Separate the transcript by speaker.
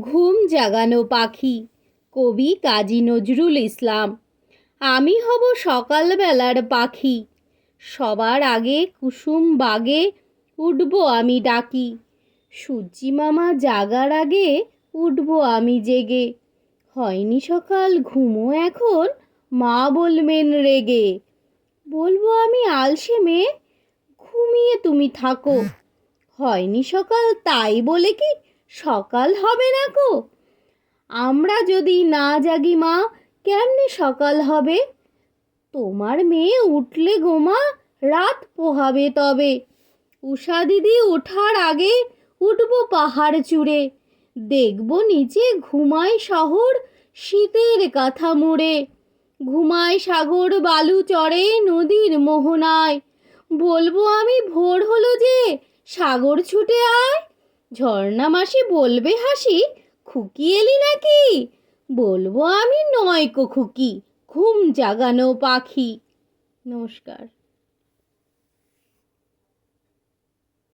Speaker 1: ঘুম জাগানো পাখি। কবি কাজী নজরুল ইসলাম। আমি হব সকালবেলার পাখি। সবার আগে কুসুম বাগে উঠব আমি ডাকি। সূর্যি মামা জাগার আগে উঠব আমি জেগে। হয়নি সকাল, ঘুমো এখন, মা বলবেন রেগে। বলব আমি আলসে মেয়ে, ঘুমিয়ে তুমি থাকো। হয়নি সকাল, তাই বলে কি সকাল হবে না কো আমরা যদি না জাগি মা, কেমনে সকাল হবে? তোমার মেয়ে উঠলে গোমা রাত পোহাবে তবে। উষা দিদি ওঠার আগে উঠব পাহাড় চূড়ে। দেখব নিচে ঘুমায় শহর, শীতের কাঁথা মোড়ে। ঘুমায় সাগর বালু চড়ে নদীর মোহনায়। বলব আমি ভোর হলো যে সাগর ছুটে আয়। ঝর্ণা মাসি বলবে হাসি, খুকি এলি নাকি? বলব আমি নয় কো খুকি, ঘুম জাগানো পাখি। নমস্কার।